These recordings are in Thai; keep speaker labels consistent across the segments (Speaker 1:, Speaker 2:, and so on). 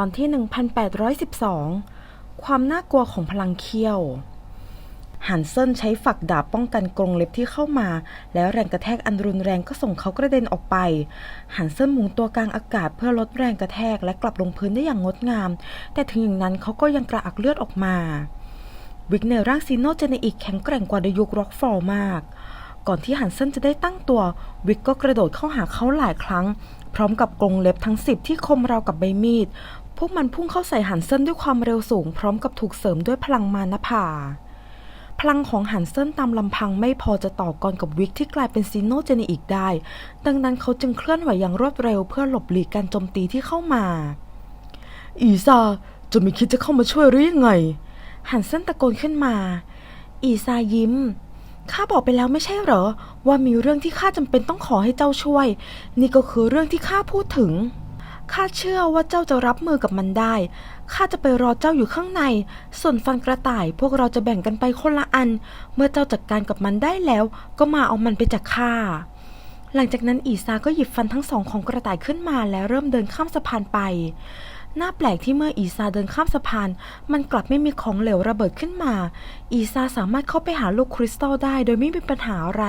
Speaker 1: ตอนที่ 1812 ความน่ากลัวของพลังเคี้ยวฮันเซนใช้ฝักดาบป้องกันกรงเล็บที่เข้ามา แล้วแรงกระแทกอันรุนแรงก็ส่งเขากระเด็นออกไปฮันเซนหมุนตัวกลางอากาศเพื่อลดแรงกระแทกและกลับลงพื้นได้อย่างงดงาม แต่ถึงอย่างนั้นเขาก็ยังกระอักเลือดออกมาวิกในร่างซีโนเจเนอิกแข็งแกร่งกว่าในยุคร็อกฟอลมาก ก่อนที่ฮันเซนจะได้ตั้งตัว วิกก็กระโดดเข้าหาเขาหลายครั้ง พร้อมกับกรงเล็บทั้งสิบที่คมราวกับใบมีด พวกมันพุ่งเข้าใส่ฮันเซนด้วยความเร็วสูง พร้อมกับถูกเสริมด้วยพลังมารผาพลังของฮันเซนตามลำพังไม่พอจะต่อกรกับวิกที่กลายเป็นซีโนเจนอิกได้ ดังนั้นเขาจึงเคลื่อนไหวอย่างรวดเร็วเพื่อหลบหลีกการโจมตีที่เข้ามา อีซาจะไม่คิดจะเข้ามาช่วยหรือยังไงฮันเซนตะโกนขึ้นมา อีซายิ้มข้าบอกไปแล้วไม่ใช่เหรอ ว่ามีเรื่องที่ข้าจำเป็นต้องขอให้เจ้าช่วย นี่ก็คือเรื่องที่ข้าพูดถึง ข้าเชื่อว่าเจ้าจะรับมือกับมันได้ ข้าจะไปรอเจ้าอยู่ข้างใน ส่วนฟันกระต่ายพวกเราจะแบ่งกันไปคนละอัน เมื่อเจ้าจัดการกับมันได้แล้ว ก็มาเอามันไปจากข้า หลังจากนั้นอีซาก็หยิบฟันทั้งสองของกระต่ายขึ้นมาและเริ่มเดินข้ามสะพานไป น่าแปลกที่เมื่ออีซาเดินข้ามสะพาน มันกลับไม่มีของเหลวระเบิดขึ้นมา อีซาสามารถเข้าไปหาลูกคริสตัลได้ โดยไม่มีปัญหาอะไร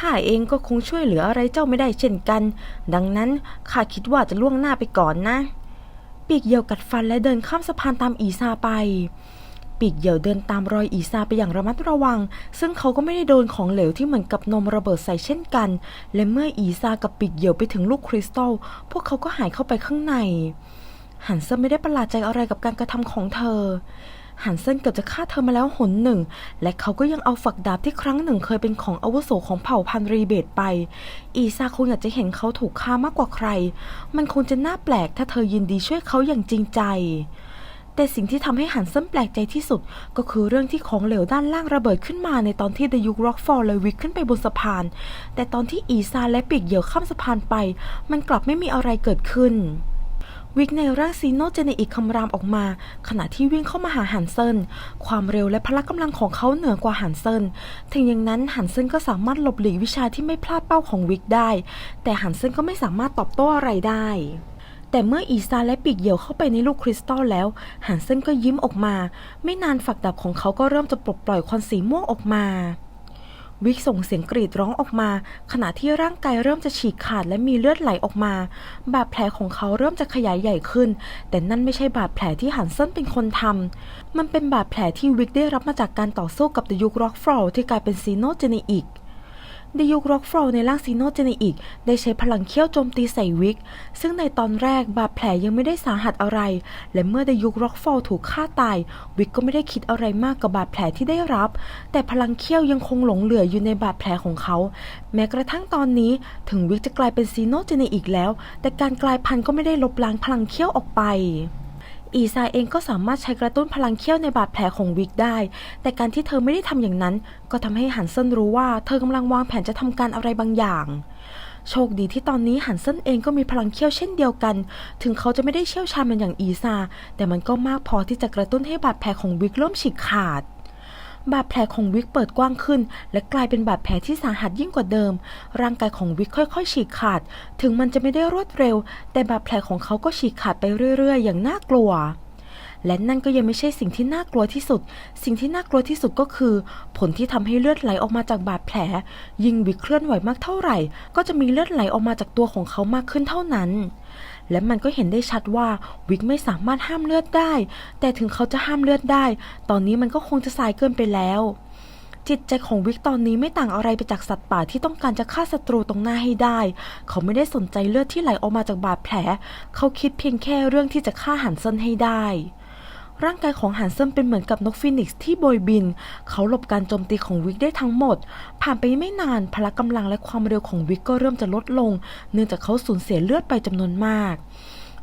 Speaker 1: ข้าเองก็คงช่วยเหลืออะไรเจ้าไม่ได้เช่นกัน ดังนั้นข้าคิดว่าจะล่วงหน้าไปก่อนนะ ปีกเหยี่ยวกัดฟันและเดินข้ามสะพานตามอีซาไป ปีกเหยี่ยวเดินตามรอยอีซาไปอย่างระมัดระวัง ซึ่งเขาก็ไม่ได้โดนของเหลวที่เหมือนกับนมระเบิดใส่เช่นกัน และเมื่ออีซากับปีกเหยี่ยวไปถึงลูกคริสตัล พวกเขาก็หายเข้าไปข้างในฮันเซนไม่ได้ประหลาดใจอะไรกับการกระทำของเธอ ฮันเซนเกือบจะฆ่าเธอมาแล้วหนหนึ่ง และเขาก็ยังเอาฝักดาบที่ครั้งหนึ่งเคยเป็นของอาวุโสของเผ่าพันธุ์รีเบตไป อีซาคงอยากจะเห็นเขาถูกฆ่ามากกว่าใคร มันคงจะน่าแปลกถ้าเธอยินดีช่วยเขาอย่างจริงใจแต่สิ่งที่ทำให้ฮันเซนแปลกใจที่สุด ก็คือเรื่องที่ของเหลวด้านล่างระเบิดขึ้นมาในตอนที่เดยุกร็อกฟอร์เลยวิกขึ้นไปบนสะพาน แต่ตอนที่อีซาและปีกเหยี่ยวข้ามสะพานไป มันกลับไม่มีอะไรเกิดขึ้น วิกในร่างซีโนเจเนอิกคำรามออกมา ขณะที่วิ่งเข้ามาหาฮันเซินความเร็วและพละกำลังของเขาเหนือกว่าฮันเซินถึงอย่างนั้นฮันเซินก็สามารถหลบหลีกวิชาที่ไม่พลาดเป้าของวิกได้ แต่ฮันเซินก็ไม่สามารถตอบโต้อะไรได้แต่เมื่ออีซาและปีกเหยี่ยวเข้าไปในลูกคริสตัลแล้วฮันเซนก็ยิ้มออกมา ไม่นานฝักดาบของเขาก็เริ่มจะปลดปล่อยควันสีม่วงออกมา วิกส่งเสียงกรีดร้องออกมา ขณะที่ร่างกายเริ่มจะฉีกขาดและมีเลือดไหลออกมา บาดแผลของเขาเริ่มจะขยายใหญ่ขึ้น แต่นั่นไม่ใช่บาดแผลที่ฮันเซนเป็นคนทำมันเป็นบาดแผลที่วิกได้รับมาจากการต่อสู้กับเดยุกร็อกฟลที่กลายเป็นซีโนเจเนอิก ดยุกร็อกฟลในร่างซีโนเจเนอิกได้ใช้พลังเขี้ยวโจมตีใส่วิก ซึ่งในตอนแรกบาดแผลยังไม่ได้สาหัสอะไร และเมื่อเดยุกร็อกฟลถูกฆ่าตาย วิกก็ไม่ได้คิดอะไรมากกับบาดแผลที่ได้รับ แต่พลังเขี้ยวยังคงหลงเหลืออยู่ในบาดแผลของเขา แม้กระทั่งตอนนี้ ถึงวิกจะกลายเป็นซีโนเจเนอิกแล้ว แต่การกลายพันธุ์ก็ไม่ได้ลบล้างพลังเขี้ยวออกไป อีซาเองก็สามารถใช้กระตุ้นพลังเขี้ยวในบาดแผลของวิกได้ แต่การที่เธอไม่ได้ทำอย่างนั้น ก็ทำให้หันเซนรู้ว่าเธอกำลังวางแผนจะทำการอะไรบางอย่างโชคดีที่ตอนนี้หันเซนเองก็มีพลังเขี้ยวเช่นเดียวกัน ถึงเขาจะไม่ได้เชี่ยวชาญเหมือนอย่างอีซา แต่มันก็มากพอที่จะกระตุ้นให้บาดแผลของวิกเริ่มฉีกขาด บาดแผลของวิกเปิดกว้างขึ้น และกลายเป็นบาดแผลที่สาหัสยิ่งกว่าเดิม ร่างกายของวิกค่อย ๆ ฉีกขาด ถึงมันจะไม่ได้รวดเร็ว แต่บาดแผลของเขาก็ฉีกขาดไปเรื่อย ๆ อย่างน่ากลัวและนั่นก็ยังไม่ใช่สิ่งที่น่ากลัวที่สุด สิ่งที่น่ากลัวที่สุดก็คือ ผลที่ทำให้เลือดไหลออกมาจากบาดแผล ยิ่งวิกเคลื่อนไหวมากเท่าไหร่ ก็จะมีเลือดไหลออกมาจากตัวของเขามากขึ้นเท่านั้น และมันก็เห็นได้ชัดว่าวิกไม่สามารถห้ามเลือดได้ แต่ถึงเขาจะห้ามเลือดได้ ตอนนี้มันก็คงจะสายเกินไปแล้ว จิตใจของวิกตอนนี้ไม่ต่างอะไรไปจากสัตว์ป่าที่ต้องการจะฆ่าศัตรูตรงหน้าให้ได้ เขาไม่ได้สนใจเลือดที่ไหลออกมาจากบาดแผล เขาคิดเพียงแค่เรื่องที่จะฆ่าหันเซนให้ได้ ร่างกายของฮันเซินเป็นเหมือนกับนกฟีนิกซ์ที่โบยบิน เขาหลบการโจมตีของวิกได้ทั้งหมด ผ่านไปไม่นานพละกำลังและความเร็วของวิกก็เริ่มจะลดลง เนื่องจากเขาสูญเสียเลือดไปจำนวนมาก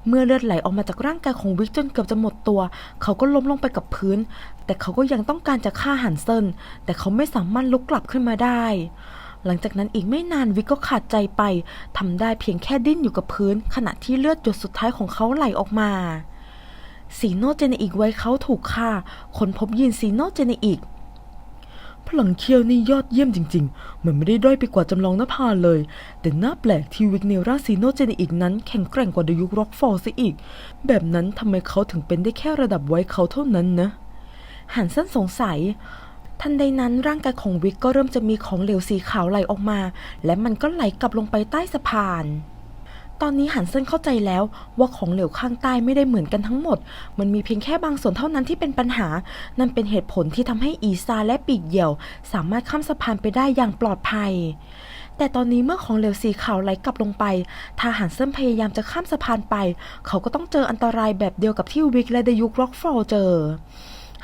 Speaker 1: เมื่อเลือดไหลออกมาจากร่างกายของวิกจนเกือบจะหมดตัว เขาก็ล้มลงไปกับพื้น แต่เขาก็ยังต้องการจะฆ่าฮันเซินแต่เขาไม่สามารถลุกกลับขึ้นมาได้หลังจากนั้นอีกไม่นานวิกก็ขาดใจไป ทำได้เพียงแค่ดิ้นอยู่กับพื้น ขณะที่เลือดหยดสุดท้ายของเขาไหลออกมา ซีโนเจเนอิกไว้เขาถูกฆ่าคนพบยีนซีโนเจเนอิก
Speaker 2: พลังเคียวนี่ยอดเยี่ยมจริงๆ มันไม่ได้ด้อยไปกว่าจำลองนภาเลย แต่น่าแปลกที่วิกเนราซีโนเจนอีกนั้นแข็งแกร่งกว่าดยุคร็อกฟอร์ซะอีก แบบนั้นทำไมเขาถึงเป็นได้แค่ระดับไว้เขาเท่านั้นนะ
Speaker 1: หันเส้นสงสัย ทันใดนั้นร่างกายของวิกก็เริ่มจะมีของเหลวสีขาวไหลออกมา และมันก็ไหลกลับลงไปใต้สะพาน ตอนนี้หันเส้นเข้าใจแล้วว่าของเหลวข้างใต้ไม่ได้เหมือนกันทั้งหมด มันมีเพียงแค่บางส่วนเท่านั้นที่เป็นปัญหา นั่นเป็นเหตุผลที่ทำให้อีซาและปีกเหยี่ยว สามารถข้ามสะพานไปได้อย่างปลอดภัย แต่ตอนนี้เมื่อของเหลวสีขาวไหลกลับลงไป ถ้าหันเส้นพยายามจะข้ามสะพานไป เขาก็ต้องเจออันตรายแบบเดียวกับที่วิกและเดยุคร็อกฟอลเจอ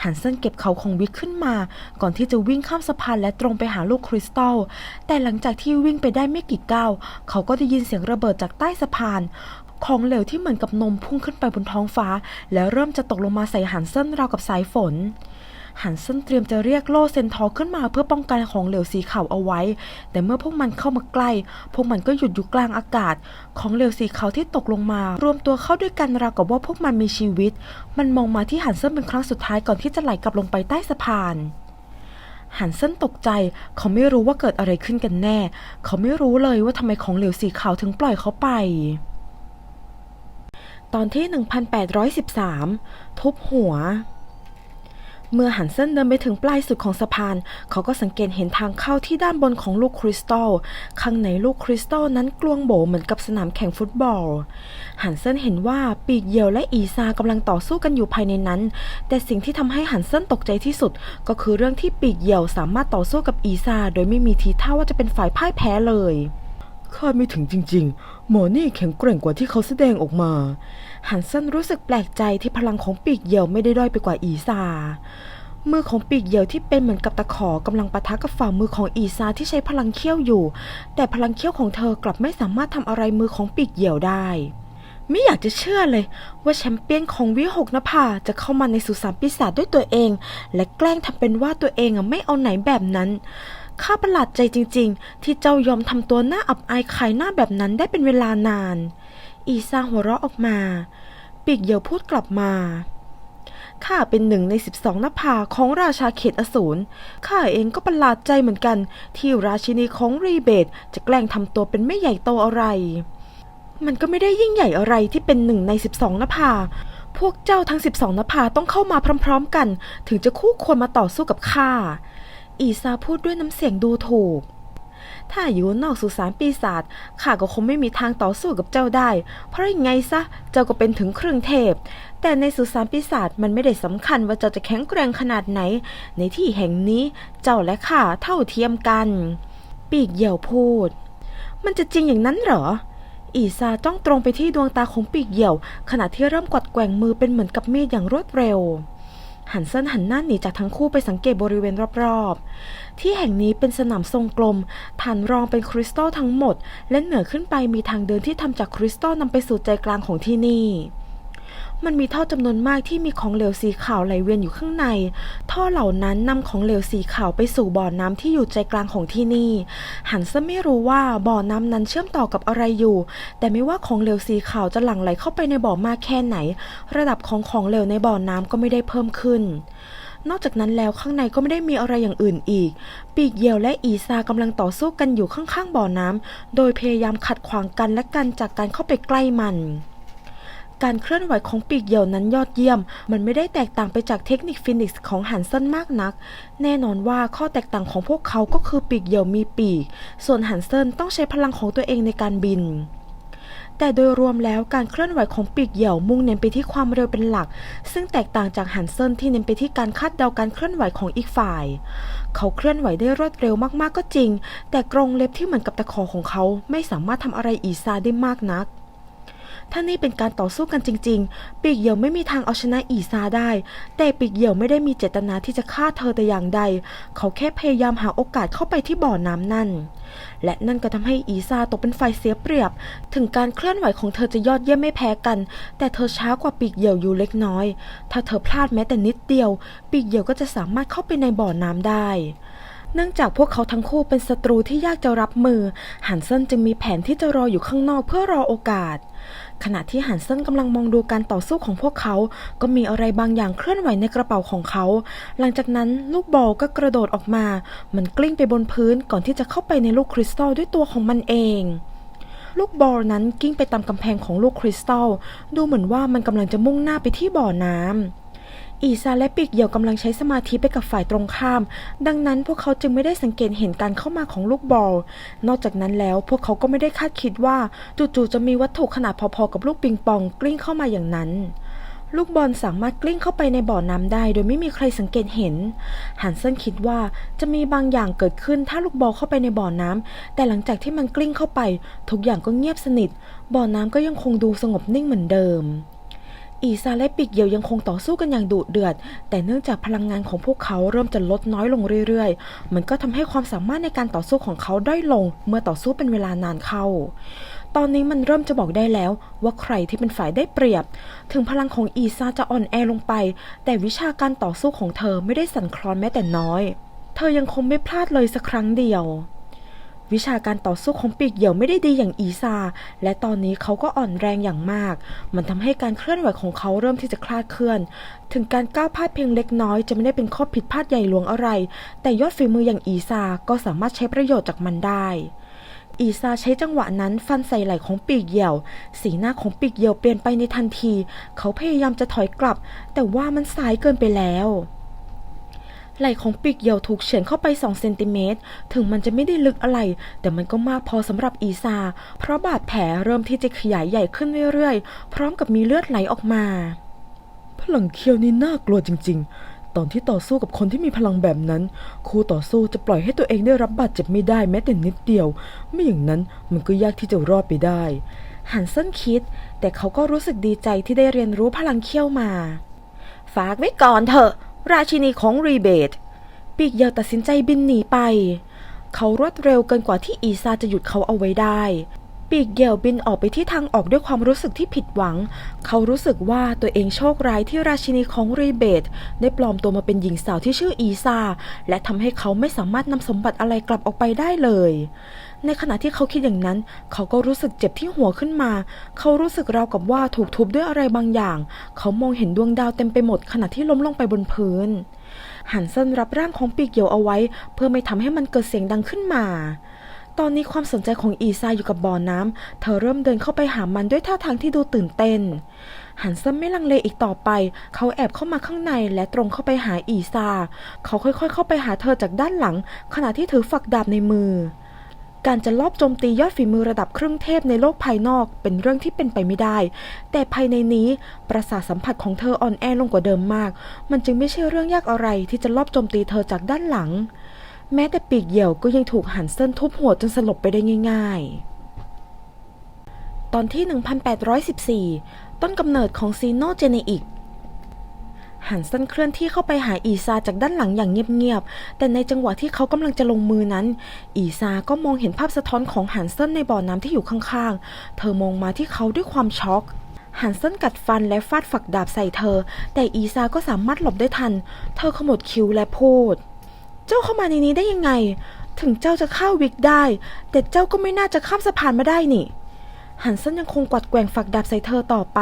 Speaker 1: หันเซนเก็บเขาของวิกขึ้นมา ก่อนที่จะวิ่งข้ามสะพานและตรงไปหาลูกคริสตัล แต่หลังจากที่วิ่งไปได้ไม่กี่ก้าว เขาก็ได้ยินเสียงระเบิดจากใต้สะพาน ของเหลวที่เหมือนกับนมพุ่งขึ้นไปบนท้องฟ้า แล้วเริ่มจะตกลงมาใส่หันเซนราวกับสายฝน หันเซนเตรียมจะเรียกโลเซนทอขึ้นมาเพื่อป้องกันของเหลวสีขาวเอาไว้ แต่เมื่อพวกมันเข้ามาใกล้ พวกมันก็หยุดอยู่กลางอากาศ ของเหลวสีขาวที่ตกลงมา รวมตัวเข้าด้วยกันราวกับว่าพวกมันมีชีวิต มันมองมาที่หันเซนเป็นครั้งสุดท้ายก่อนที่จะไหลกลับลงไปใต้สะพานหันเซนตกใจ เขาไม่รู้ว่าเกิดอะไรขึ้นกันแน่ เขาไม่รู้เลยว่าทำไมของเหลวสีขาวถึงปล่อยเขาไป ตอนที่ 1813 ทุบหัว เมื่อหันเส้นเดินไปถึงปลายสุดของสะพาน เขาก็สังเกตเห็นทางเข้าที่ด้านบนของลูกคริสตัล ข้างในลูกคริสตัลนั้นกลวงโบเหมือนกับสนามแข่งฟุตบอล หันเส้นเห็นว่าปีกเหยี่ยวและอีซากำลังต่อสู้กันอยู่ภายในนั้น แต่สิ่งที่ทำให้หันเส้นตกใจที่สุด ก็คือเรื่องที่ปีกเหยี่ยวสามารถต่อสู้กับอีซาโดยไม่มีทีท่าว่าจะเป็นฝ่ายพ่ายแพ้เลย
Speaker 2: คาดไม่ถึงจริง ๆ หมอนี่แข็งแกร่งกว่าที่เขาแสดงออกมา
Speaker 1: หันเซนรู้สึกแปลกใจที่พลังของปีกเหยี่ยวไม่ได้ด้อยไปกว่าอีซา มือของปีกเหยี่ยวที่เป็นเหมือนกับตะขอกำลังปะทะกับฝ่ามือของอีซาที่ใช้พลังเขี้ยวอยู่ แต่พลังเขี้ยวของเธอกลับไม่สามารถทำอะไรมือของปีกเหยี่ยวได้ไม่อยากจะเชื่อเลย ว่าแชมเปี้ยนของวิหกนภาจะเข้ามาในสุสานปีศาจด้วยตัวเอง และแกล้งทำเป็นว่าตัวเองอะไม่เอาไหนแบบนั้น ข้าประหลาดใจจริง ๆ ที่เจ้ายอมทำตัวหน้าอับอายขายหน้าแบบนั้นได้เป็นเวลานาน อีซาหัวเราะออกมา ปีกเหยี่ยวพูดกลับมาข้าเป็นหนึ่งในสิบสองนภาของราชาเขตอสูร ข้าเองก็ประหลาดใจเหมือนกัน ที่ราชินีของรีเบตจะแกล้งทำตัวเป็นไม่ใหญ่โตอะไร มันก็ไม่ได้ยิ่งใหญ่อะไรที่เป็นหนึ่งในสิบสองนภา พวกเจ้าทั้งสิบสองนภาต้องเข้ามาพร้อม ๆ กัน ถึงจะคู่ควรมาต่อสู้กับข้า อีซาพูดด้วยน้ำเสียงดูถูก ถ้าอยู่นอกสุสานปีศาจข้าก็คงไม่มีทางต่อสู้กับเจ้าได้ เพราะยังไงซะเจ้าก็เป็นถึงครึ่งเทพ แต่ในสุสานปีศาจมันไม่ได้สำคัญว่าเจ้าจะแข็งแกร่งขนาดไหน ในที่แห่งนี้เจ้าและข้าเท่าเทียมกัน ปีกเหยี่ยวพูด มันจะจริงอย่างนั้นเหรออีซาจ้องตรงไปที่ดวงตาของปีกเหยี่ยว ขณะที่เริ่มกวัดแกว่งมือเป็นเหมือนกับมีดอย่างรวดเร็ว หันเส้นหันหน้าหนีจากทั้งคู่ไปสังเกตบริเวณรอบๆ ที่แห่งนี้เป็นสนามทรงกลม ฐานรองเป็นคริสตัลทั้งหมด และเหนือขึ้นไปมีทางเดินที่ทำจากคริสตัลนำไปสู่ใจกลางของที่นี่ มันมีท่อจำนวนมากที่มีของเหลวสีขาวไหลเวียนอยู่ข้างใน ท่อเหล่านั้นนำของเหลวสีขาวไปสู่บ่อน้ำที่อยู่ใจกลางของที่นี่ หันซะไม่รู้ว่าบ่อน้ำนั้นเชื่อมต่อกับอะไรอยู่ แต่ไม่ว่าของเหลวสีขาวจะหลั่งไหลเข้าไปในบ่อมากแค่ไหน ระดับของของเหลวในบ่อน้ำก็ไม่ได้เพิ่มขึ้นนอกจากนั้นแล้วข้างในก็ไม่ได้มีอะไรอย่างอื่นอีก ปีกเหยี่ยวและอีซากำลังต่อสู้กันอยู่ข้างๆบ่อน้ำ โดยพยายามขัดขวางกันและกันจากการเข้าไปใกล้มัน การเคลื่อนไหวของปีกเหยี่ยวนั้นยอดเยี่ยม มันไม่ได้แตกต่างไปจากเทคนิคฟินิกส์ของหันเซนมากนัก แน่นอนว่าข้อแตกต่างของพวกเขาก็คือปีกเหยี่ยวมีปีก ส่วนหันเซนต้องใช้พลังของตัวเองในการบินแต่โดยรวมแล้วการเคลื่อนไหวของปีกเหยี่ยวมุ่งเน้นไปที่ความเร็วเป็นหลัก ซึ่งแตกต่างจากหันเซินที่เน้นไปที่การคาดเดาการเคลื่อนไหวของอีกฝ่าย เขาเคลื่อนไหวได้รวดเร็วมากๆก็จริง แต่กรงเล็บที่เหมือนกับตะขอของเขาไม่สามารถทำอะไรอีซาได้มากนัก ถ้านี่เป็นการต่อสู้กันจริง ๆ ปีกเหยี่ยวไม่มีทางเอาชนะอีซาได้ แต่ปีกเหยี่ยวไม่ได้มีเจตนาที่จะฆ่าเธอแต่อย่างใด เขาแค่พยายามหาโอกาสเข้าไปที่บ่อน้ำนั่น และนั่นก็ทำให้อีซาตกเป็นฝ่ายเสียเปรียบ ถึงการเคลื่อนไหวของเธอจะยอดเยี่ยมไม่แพ้กัน แต่เธอช้ากว่าปีกเหยี่ยวอยู่เล็กน้อย ถ้าเธอพลาดแม้แต่นิดเดียว ปีกเหยี่ยวก็จะสามารถเข้าไปในบ่อน้ำได้เนื่องจากพวกเขาทั้งคู่เป็นศัตรูที่ยากจะรับมือฮันเซินจึงมีแผนที่จะรออยู่ข้างนอกเพื่อรอโอกาส ขณะที่ฮันเซนกำลังมองดูการต่อสู้ของพวกเขา ก็มีอะไรบางอย่างเคลื่อนไหวในกระเป๋าของเขา หลังจากนั้นลูกบอลก็กระโดดออกมา มันกลิ้งไปบนพื้นก่อนที่จะเข้าไปในลูกคริสตัลด้วยตัวของมันเองลูกบอลนั้นกิ้งไปตามกำแพงของลูกคริสตัล ดูเหมือนว่ามันกำลังจะมุ่งหน้าไปที่บ่อน้ำ อีซาและปีกเหยี่ยวกำลังใช้สมาธิไปกับฝ่ายตรงข้าม ดังนั้นพวกเขาจึงไม่ได้สังเกตเห็นการเข้ามาของลูกบอล นอกจากนั้นแล้วพวกเขาก็ไม่ได้คาดคิดว่าจู่ๆจะมีวัตถุขนาดพอๆกับลูกปิงปองกลิ้งเข้ามาอย่างนั้นลูกบอลสามารถกลิ้งเข้าไปในบ่อน้ำได้ โดยไม่มีใครสังเกตเห็นฮันเซนคิดว่าจะมีบางอย่างเกิดขึ้นถ้าลูกบอลเข้าไปในบ่อน้ำแต่หลังจากที่มันกลิ้งเข้าไป ทุกอย่างก็เงียบสนิท บ่อน้ำก็ยังคงดูสงบนิ่งเหมือนเดิม อีซาและปีกเหยี่ยวยังคงต่อสู้กันอย่างดุเดือด แต่เนื่องจากพลังงานของพวกเขาเริ่มจะลดน้อยลงเรื่อยๆ มันก็ทำให้ความสามารถในการต่อสู้ของเขาด้อยลง เมื่อต่อสู้เป็นเวลานานเข้า ตอนนี้มันเริ่มจะบอกได้แล้วว่าใครที่เป็นฝ่ายได้เปรียบ ถึงพลังของอีซาจะอ่อนแอลงไป แต่วิชาการต่อสู้ของเธอไม่ได้สั่นคลอนแม้แต่น้อย เธอยังคงไม่พลาดเลยสักครั้งเดียว วิชาการต่อสู้ของปีกเหยี่ยวไม่ได้ดีอย่างอีซา และตอนนี้เขาก็อ่อนแรงอย่างมาก มันทำให้การเคลื่อนไหวของเขาเริ่มที่จะคลาดเคลื่อน ถึงการก้าวพลาดเพียงเล็กน้อยจะไม่ได้เป็นข้อผิดพลาดใหญ่หลวงอะไร แต่ยอดฝีมืออย่างอีซา ก็สามารถใช้ประโยชน์จากมันได้อีซาใช้จังหวะนั้นฟันใส่ไหล่ของปีกเหยี่ยว สีหน้าของปีกเหยี่ยวเปลี่ยนไปในทันที เขาพยายามจะถอยกลับ แต่ว่ามันสายเกินไปแล้ว ไหล่ของปีกเหยี่ยวถูกเฉือนเข้าไป2เซนติเมตร ถึงมันจะไม่ได้ลึกอะไร แต่มันก็มากพอสำหรับอีซา เพราะบาดแผลเริ่มที่จะขยายใหญ่ขึ้นเรื่อยๆ พร้อมกับมีเลือดไหลออกมา
Speaker 2: พลังเคียวนี่น่ากลัวจริง ๆ ตอนที่ต่อสู้กับคนที่มีพลังแบบนั้น คู่ต่อสู้จะปล่อยให้ตัวเองได้รับบาดเจ็บไม่ได้แม้แต่นิดเดียว ไม่อย่างนั้นมันก็ยากที่จะรอดไปได้
Speaker 1: ฮันเซนคิด แต่เขาก็รู้สึกดีใจที่ได้เรียนรู้พลังเขี้ยวมา ฝากไว้ก่อนเถอะ ราชินีของรีเบต ปีกเยาวตัดสินใจบินหนีไป เขารวดเร็วเกินกว่าที่อีซาจะหยุดเขาเอาไว้ได้ ปีกเหยี่ยวบินออกไปที่ทางออกด้วยความรู้สึกที่ผิดหวัง เขารู้สึกว่าตัวเองโชคร้ายที่ราชินีของรีเบต ได้ปลอมตัวมาเป็นหญิงสาวที่ชื่ออีซาและทำให้เขาไม่สามารถนำสมบัติอะไรกลับออกไปได้เลย ในขณะที่เขาคิดอย่างนั้น เขาก็รู้สึกเจ็บที่หัวขึ้นมา เขารู้สึกราวกับว่าถูกทุบด้วยอะไรบางอย่าง เขามองเห็นดวงดาวเต็มไปหมดขณะที่ล้มลงไปบนพื้น หันเซนรับร่างของปีกเหยี่ยวเอาไว้ เพื่อไม่ทำให้มันเกิดเสียงดังขึ้นมา ตอนนี้ความสนใจของอีซาอยู่กับบ่อน้ำเธอเริ่มเดินเข้าไปหามันด้วยท่าทางที่ดูตื่นเต้นหันเซนไม่ลังเลอีกต่อไป เขาแอบเข้ามาข้างในและตรงเข้าไปหาอีซา เขาค่อยๆ เข้าไปหาเธอจากด้านหลัง ขณะที่ถือฝักดาบในมือ การจะลอบโจมตียอดฝีมือระดับเครื่องเทพในโลกภายนอกเป็นเรื่องที่เป็นไปไม่ได้ แต่ภายในนี้ประสาทสัมผัสของเธออ่อนแอลงกว่าเดิมมาก มันจึงไม่ใช่เรื่องยากอะไรที่จะลอบโจมตีเธอจากด้านหลัง แม้แต่ปีกเหี่ยวก็ยังถูกหันเส้นทุบหัวจนสลบไปได้ง่าย ๆ ตอนที่ 1814 ต้นกำเนิดของซีโนเจเนอิก หันส้นเคลื่อนที่เข้าไปหาอีซาจากด้านหลังอย่างเงียบๆ แต่ในจังหวะที่เขากำลังจะลงมือนั้น อีซาก็มองเห็นภาพสะท้อนของหันส้นในบ่อน้ำที่อยู่ข้างๆ เธอมองมาที่เขาด้วยความช็อกหันเส้นกัดฟันและฟาดฝักดาบใส่เธอ แต่อีซาก็สามารถหลบได้ทัน เธอขมวดคิ้วและพูด เจ้าเข้ามาในนี้ได้ยังไง ถึงเจ้าจะเข้าวิกได้ แต่เจ้าก็ไม่น่าจะข้ามสะพานมาได้นี่ หันเซนยังคงกวัดแกว่งฝักดาบใส่เธอต่อไป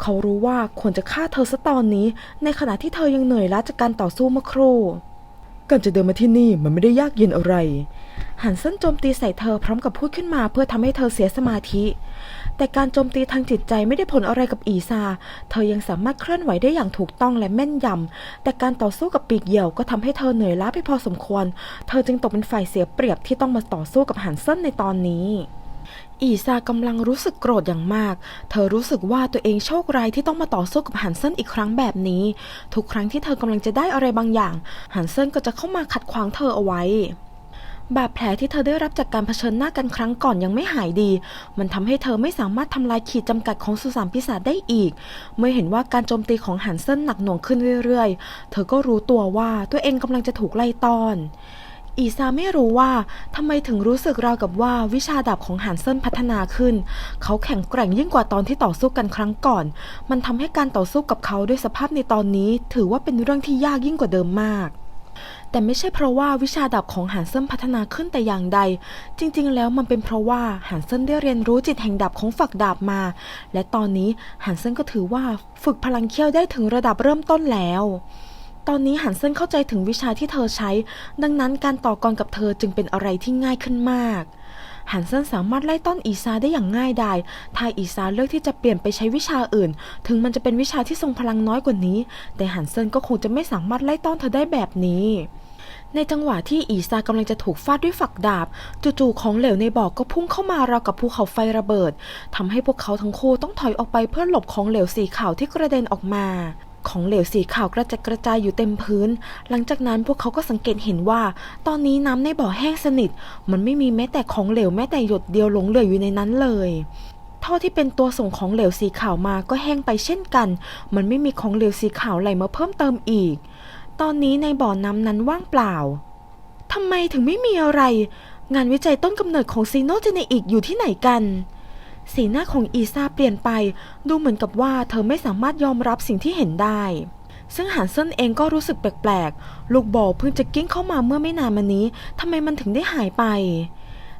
Speaker 1: เขารู้ว่าควรจะฆ่าเธอซะตอนนี้ ในขณะที่เธอยังเหนื่อยล้าจากการต่อสู้เมื่อครู่
Speaker 2: การจะเดินมาที่นี่มันไม่ได้ยากเย็นอะไร
Speaker 1: หันเซนโจมตีใส่เธอพร้อมกับพูดขึ้นมาเพื่อทำให้เธอเสียสมาธิ แต่การโจมตีทางจิตใจไม่ได้ผลอะไรกับอีซา เธอยังสามารถเคลื่อนไหวได้อย่างถูกต้องและแม่นยำแต่การต่อสู้กับปีกเหยี่ยวก็ทำให้เธอเหนื่อยล้าไปพอสมควร เธอจึงตกเป็นฝ่ายเสียเปรียบที่ต้องมาต่อสู้กับหันเซนในตอนนี้ อีซากำลังรู้สึกโกรธอย่างมาก เธอรู้สึกว่าตัวเองโชคร้ายที่ต้องมาต่อสู้กับฮันเซินอีกครั้งแบบนี้ ทุกครั้งที่เธอกำลังจะได้อะไรบางอย่างฮันเซินก็จะเข้ามาขัดขวางเธอเอาไว้ บาดแผลที่เธอได้รับจากการเผชิญหน้ากันครั้งก่อนยังไม่หายดี มันทำให้เธอไม่สามารถทำลายขีดจำกัดของสุสานปีศาจได้อีก เมื่อเห็นว่าการโจมตีของฮันเซินหนักหน่วงขึ้นเรื่อยๆ เธอก็รู้ตัวว่าตัวเองกำลังจะถูกไล่ต้อน อีซาไม่รู้ว่าทำไมถึงรู้สึกราวกับว่าวิชาดาบของฮันเซินพัฒนาขึ้น เขาแข็งแกร่งยิ่งกว่าตอนที่ต่อสู้กันครั้งก่อน มันทำให้การต่อสู้กับเขาด้วยสภาพในตอนนี้ ถือว่าเป็นเรื่องที่ยากยิ่งกว่าเดิมมาก แต่ไม่ใช่เพราะว่าวิชาดาบของฮันเซินพัฒนาขึ้นแต่อย่างใด จริง ๆ แล้วมันเป็นเพราะว่าฮันเซินได้เรียนรู้จิตแห่งดาบของฝักดาบมา และตอนนี้ฮันเซินก็ถือว่าฝึกพลังเขี้ยวได้ถึงระดับเริ่มต้นแล้ว ตอนนี้ฮันเซนเข้าใจถึงวิชาที่เธอใช้ ดังนั้นการต่อกรกับเธอจึงเป็นอะไรที่ง่ายขึ้นมากฮันเซนสามารถไล่ต้อนอีซาได้อย่างง่ายดาย ถ้าอีซาเลือกที่จะเปลี่ยนไปใช้วิชาอื่น ถึงมันจะเป็นวิชาที่ทรงพลังน้อยกว่านี้ แต่ฮันเซนก็คงจะไม่สามารถไล่ต้อนเธอได้แบบนี้ ในจังหวะที่อีซากำลังจะถูกฟาดด้วยฝักดาบ จู่ๆของเหลวในบ่อก็พุ่งเข้ามาราวกับภูเขาไฟระเบิดทำให้พวกเขาทั้งคู่ต้องถอยออกไปเพื่อหลบของเหลวสีขาวที่กระเด็นออกมา ของเหลวสีขาวกระจัดกระจายอยู่เต็มพื้น หลังจากนั้นพวกเขาก็สังเกตเห็นว่า ตอนนี้น้ำในบ่อแห้งสนิท มันไม่มีแม้แต่ของเหลวแม้แต่หยดเดียวหลงเหลืออยู่ในนั้นเลยท่อที่เป็นตัวส่งของเหลวสีขาวมาก็แห้งไปเช่นกัน มันไม่มีของเหลวสีขาวไหลมาเพิ่มเติมอีก ตอนนี้ในบ่อน้ำนั้นว่างเปล่าทำไมถึงไม่มีอะไร งานวิจัยต้นกำเนิดของซีโนเจเนอิกอยู่ที่ไหนกัน สีหน้าของอีซาเปลี่ยนไป ดูเหมือนกับว่าเธอไม่สามารถยอมรับสิ่งที่เห็นได้ ซึ่งฮันเซินเองก็รู้สึกแปลกๆ ลูกบอลเพิ่งจะกิ้งเข้ามาเมื่อไม่นานมานี้ทำไมมันถึงได้หายไป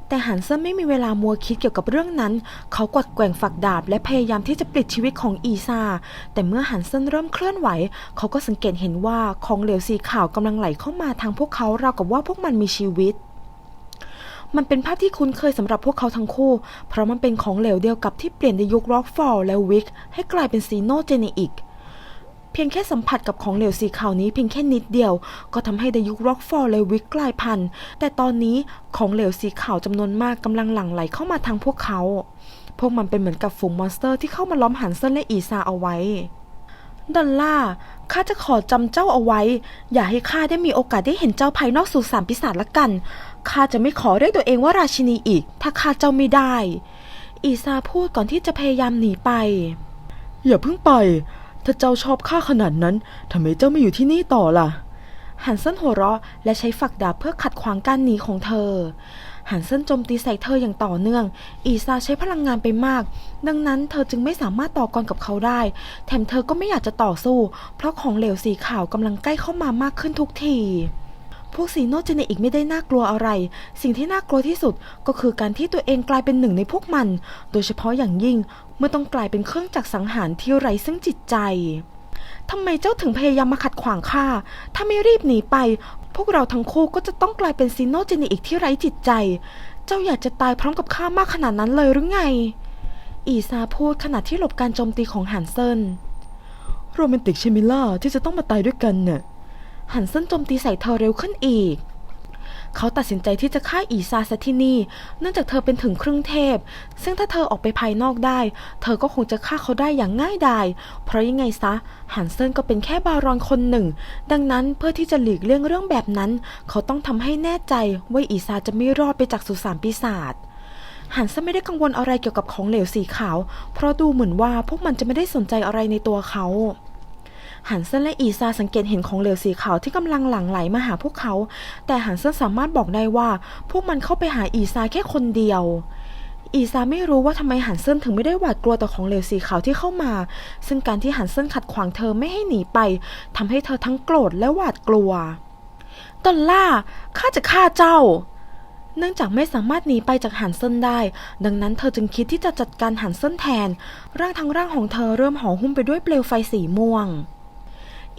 Speaker 1: แต่ฮันเซนไม่มีเวลามัวคิดเกี่ยวกับเรื่องนั้น เขากวัดแกว่งฝักดาบและพยายามที่จะปลิดชีวิตของอีซา แต่เมื่อฮันเซนเริ่มเคลื่อนไหว เขาก็สังเกตเห็นว่าของเหลวสีขาวกำลังไหลเข้ามาทางพวกเขาราวกับว่าพวกมันมีชีวิต มันเป็นภาพที่คุ้นเคยสำหรับพวกเขาทั้งคู่ เพราะมันเป็นของเหลวเดียวกับที่เปลี่ยนในยุคร็อกฟอลและวิกให้กลายเป็นซีโนเจนอิกเพียงแค่สัมผัสกับของเหลวสีขาวนี้เพียงแค่นิดเดียว ก็ทำให้ในยุคร็อกฟอลและวิกกลายพันธุ์ แต่ตอนนี้ของเหลวสีขาวจำนวนมากกำลังหลั่งไหลเข้ามาทางพวกเขา พวกมันเป็นเหมือนกับฝูงมอนสเตอร์ที่เข้ามาล้อมหันเซนและอีซาเอาไว้ ดอลล่า ข้าจะขอจำเจ้าเอาไว้ อย่าให้ข้าได้มีโอกาสได้เห็นเจ้าภายนอกสุสานปีศาจละกันข้าจะไม่ขอเรียกตัวเองว่าราชินีอีก ถ้าข้าเจ้าไม่ได้ อีซาพูดก่อนที่จะพยายามหนีไป
Speaker 2: อย่าเพิ่งไป ถ้าเจ้าชอบข้าขนาดนั้นทำไมเจ้าไม่อยู่ที่นี่ต่อล่ะ
Speaker 1: หันเซนหัวเราะและใช้ฝักดาบเพื่อขัดขวางการหนีของเธอ หันเซนโจมตีใส่เธออย่างต่อเนื่อง อีซาใช้พลังงานไปมาก ดังนั้นเธอจึงไม่สามารถต่อกรกับเขาได้ แถมเธอก็ไม่อยากจะต่อสู้ เพราะของเหลวสีขาวกำลังใกล้เข้ามามากขึ้นทุกทีพวกซีโนเจเนอิกไม่ได้น่ากลัวอะไร สิ่งที่น่ากลัวที่สุดก็คือการที่ตัวเองกลายเป็นหนึ่งในพวกมัน โดยเฉพาะอย่างยิ่ง เมื่อต้องกลายเป็นเครื่องจักรสังหารที่ไร้ซึ่งจิตใจ ทำไมเจ้าถึงพยายามมาขัดขวางข้า ถ้าไม่รีบหนีไป พวกเราทั้งคู่ก็จะต้องกลายเป็นซีโนเจเนอิกที่ไร้จิตใจ เจ้าอยากจะตายพร้อมกับข้ามากขนาดนั้นเลยหรือไง อีซาพูดขณะที่หลบการโจมตีของฮันเซน
Speaker 2: โรแมนติกใช่ไหมล่ะที่จะต้องมาตายด้วยกันเนี่ย
Speaker 1: ฮันเซนโจมตีใส่เธอเร็วขึ้นอีก เขาตัดสินใจที่จะฆ่าอีซาซะที่นี่ เนื่องจากเธอเป็นถึงครึ่งเทพ ซึ่งถ้าเธอออกไปภายนอกได้ เธอก็คงจะฆ่าเขาได้อย่างง่ายดาย เพราะยังไงซะฮันเซินก็เป็นแค่บารอนคนหนึ่ง ดังนั้นเพื่อที่จะหลีกเลี่ยงเรื่องแบบนั้น เขาต้องทำให้แน่ใจว่าอีซาจะไม่รอดไปจากสุสานปีศาจฮันเซนไม่ได้กังวลอะไรเกี่ยวกับของเหลวสีขาว เพราะดูเหมือนว่าพวกมันจะไม่ได้สนใจอะไรในตัวเขา ฮันเซนและอีซาสังเกตเห็นของเหลวสีขาวที่กำลังหลั่งไหลมาหาพวกเขา แต่ฮันเซนสามารถบอกได้ว่า พวกมันเข้าไปหาอีซาแค่คนเดียว อีซาไม่รู้ว่าทำไมฮันเซนถึงไม่ได้หวาดกลัวต่อของเหลวสีขาวที่เข้ามา ซึ่งการที่ฮันเซนขัดขวางเธอไม่ให้หนีไปทำให้เธอทั้งโกรธและหวาดกลัวดอลล่าข้าจะฆ่าเจ้า เนื่องจากไม่สามารถหนีไปจากหันเซินได้ ดังนั้นเธอจึงคิดที่จะจัดการหันเซินแทน ร่างทั้งร่างของเธอเริ่มห่อหุ้มไปด้วยเปลวไฟสีม่วง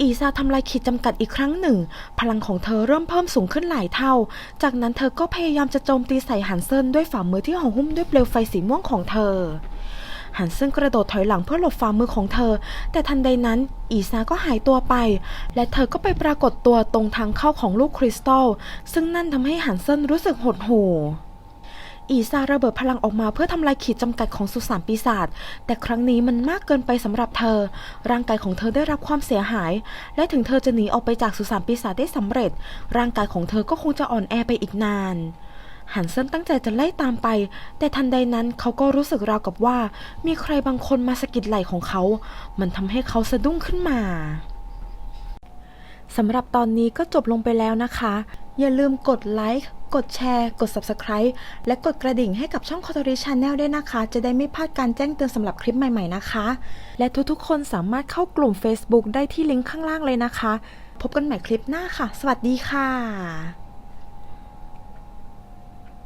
Speaker 1: อีซาทำลายขีดจำกัดอีกครั้งหนึ่ง พลังของเธอเริ่มเพิ่มสูงขึ้นหลายเท่า จากนั้นเธอก็พยายามจะโจมตีใส่หันเซินด้วยฝ่ามือที่ห่อหุ้มด้วยเปลวไฟสีม่วงของเธอหันเซินกระโดดถอยหลังเพื่อหลบฝ่ามือของเธอ แต่ทันใดนั้น อีซาก็หายตัวไป และเธอก็ไปปรากฏตัวตรงทางเข้าของลูกคริสตัลซึ่งนั่นทำให้หันเซินรู้สึกหดหู่ อีซาระเบิดพลังออกมาเพื่อทำลายขีดจำกัดของสุสานปีศาจ แต่ครั้งนี้มันมากเกินไปสำหรับเธอ ร่างกายของเธอได้รับความเสียหาย และถึงเธอจะหนีออกไปจากสุสานปีศาจได้สำเร็จ ร่างกายของเธอก็คงจะอ่อนแอไปอีกนานหันเซนตั้งใจจะไล่ตามไป แต่ทันใดนั้นเขาก็รู้สึกราวกับว่า มีใครบางคนมาสะกิดไหล่ของเขา มันทำให้เขาสะดุ้งขึ้นมา สำหรับตอนนี้ก็จบลงไปแล้วนะคะ อย่าลืมกดไลค์ กดแชร์ กด Subscribe และกดกระดิ่งให้กับช่อง c o t o r i Channel ด้วยนะคะ จะได้ไม่พลาดการแจ้งเตือนสำหรับคลิปใหม่ๆนะคะ และทุกๆ คนสามารถเข้ากลุ่ม Facebook ได้ที่ลิงก์ข้างล่างเลยนะคะ พบกันใหม่คลิปหน้าค่ะ สวัสดีค่ะ